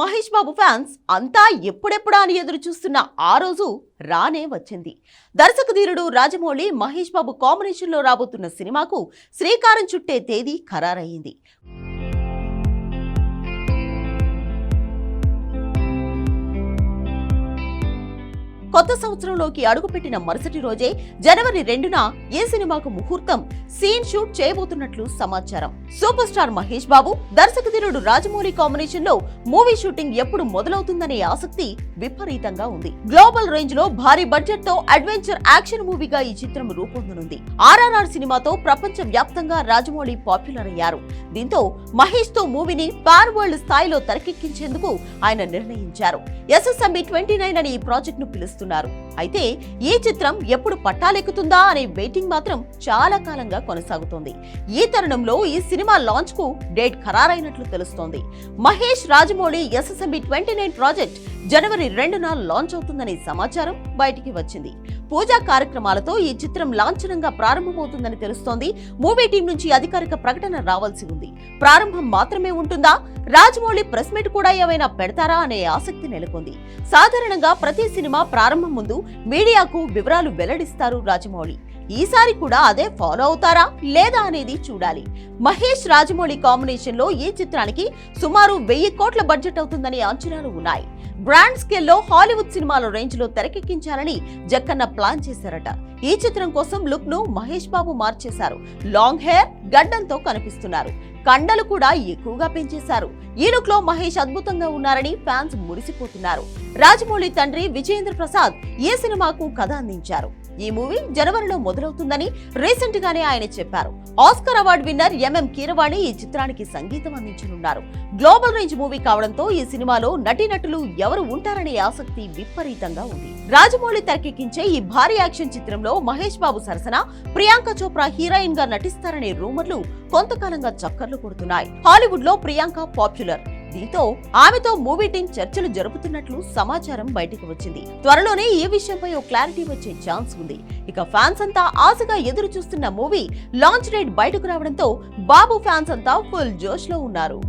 Mahesh Babu fans అంతా ఎప్పుడెప్పుడా అని ఎదురు చూస్తున్న ఆ రోజు రానే వచ్చింది. దర్శకధీరుడు రాజమౌళి మహేష్ బాబు కాంబినేషన్లో రాబోతున్న సినిమాకు శ్రీకారం చుట్టే తేదీ ఖరారయ్యింది. కొత్త సంవత్సరంలోకి అడుగుపెట్టిన మరుసటి రోజే జనవరి రెండున ఏ సినిమాకు ముహూర్తం సీన్ షూట్ చేయబోతున్నట్లు సమాచారం. సూపర్ స్టార్ మహేష్ బాబు దర్శకధీరుడు రాజమౌళి కాంబినేషన్లో మూవీ షూటింగ్ ఎప్పుడు మొదలవుతుందనే ఆసక్తి విపరీతంగా ఉంది. గ్లోబల్ రేంజ్లో భారీ బడ్జెట్తో అడ్వెంచర్ యాక్షన్ మూవీగా ఈ చిత్రం రూపొందనుంది. ఆర్ఆర్ఆర్ సినిమాతో ప్రపంచ వ్యాప్తంగా రాజమౌళి పాపులర్ అయ్యారు. దీంతో మహేష్తో మూవీని పాన్ వరల్డ్ స్థాయిలో తెరకెక్కించేందుకు ఆయన నిర్ణయించారు. ఎస్ఎస్ఎంబి ట్వంటీ నైన్ అని ఈ ప్రాజెక్ట్ను పిలుస్తున్నారు. అయితే ఈ చిత్రం ఎప్పుడు పట్టాలెక్కుతుందా అనే వెయిటింగ్ మాత్రం చాలా కాలంగా కొనసాగుతోంది. ఈ తరుణంలో ఈ సినిమా లాంచ్కు డేట్ ఖరారైనట్లు తెలుస్తోంది. Mahesh Rajamouli SSMB twenty nine project జనవరి రెండున లాంచ్ అవుతుందనే సమాచారం బయటికి వచ్చింది. పూజా కార్యక్రమాలతో ఈ చిత్రం లాంఛనంగా ప్రారంభమవుతుందని తెలుస్తోంది. మూవీ టీం నుంచి అధికారిక ప్రకటన రావాల్సి ఉంది. ప్రారంభం మాత్రమే ఉంటుందా? రాజమౌళి ప్రెస్ మీట్ కూడా ఏమైనా పెడతారా అనే ఆసక్తి నెలకొంది. సాధారణంగా ప్రతి సినిమా ప్రారంభం ముందు మీడియాకు వివరాలు వెల్లడిస్తారు రాజమౌళి. ఈసారి కూడా అదే ఫాలో అవుతారా లేదా అనేది చూడాలి. మహేష్ రాజమౌళి కాంబినేషన్లో ఈ చిత్రానికి సుమారు వెయ్యి కోట్ల బడ్జెట్ అవుతుందని అంచనాలు ఉన్నాయి. బ్రాండ్ స్కేల్లో హాలీవుడ్ సినిమాల రేంజ్లో తెరకెక్కించాలని జక్కన్న ప్లాన్ చేశారట. ఈ చిత్రం కోసం లుక్ను మహేష్ బాబు మార్చేశారు. లాంగ్ హెయిర్ గడ్డంతో కనిపిస్తున్నారు. కండలు కూడా ఎక్కువగా పెంచేశారు. ఈ లుక్లో మహేష్ అద్భుతంగా ఉన్నారని ఫ్యాన్స్ మురిసిపోతున్నారు. రాజమౌళి తండ్రి విజయేంద్ర ప్రసాద్ ఈ సినిమాకు కథ అందించారు? ఈ మూవీ జనవరిలో మొదలవుతుందని రీసెంట్ గానే ఆయన చెప్పారు. Oscar award winner MM Keeravani ఈ చిత్రానికి సంగీతం అందించనున్నారు. గ్లోబల్ రేంజ్ మూవీ కావడంతో ఈ సినిమాలో నటీనటులు ఎవరు ఉంటారనే ఆసక్తి విపరీతంగా ఉంది. రాజమౌళి తెరకెక్కించే ఈ భారీ యాక్షన్ చిత్రంలో మహేష్ బాబు సరసన ప్రియాంక చోప్రా హీరోయిన్గా నటిస్తారనే రూమర్లు కొంతకాలంగా చక్కర్లు కొడుతున్నాయి. హాలీవుడ్లో ప్రియాంక పాపులర్. దీంతో ఆమెతో మూవీ టీం చర్చలు జరుపుతున్నట్లు సమాచారం బయటకు వచ్చింది. త్వరలోనే ఈ విషయంపై ఓ క్లారిటీ వచ్చే ఛాన్స్ ఉంది. ఇక ఫ్యాన్స్ అంతా ఆశగా ఎదురు చూస్తున్న మూవీ లాంచ్ డేట్ బయటకు రావడంతో బాబు ఫ్యాన్స్ అంతా ఫుల్ జోష్లో ఉన్నారు.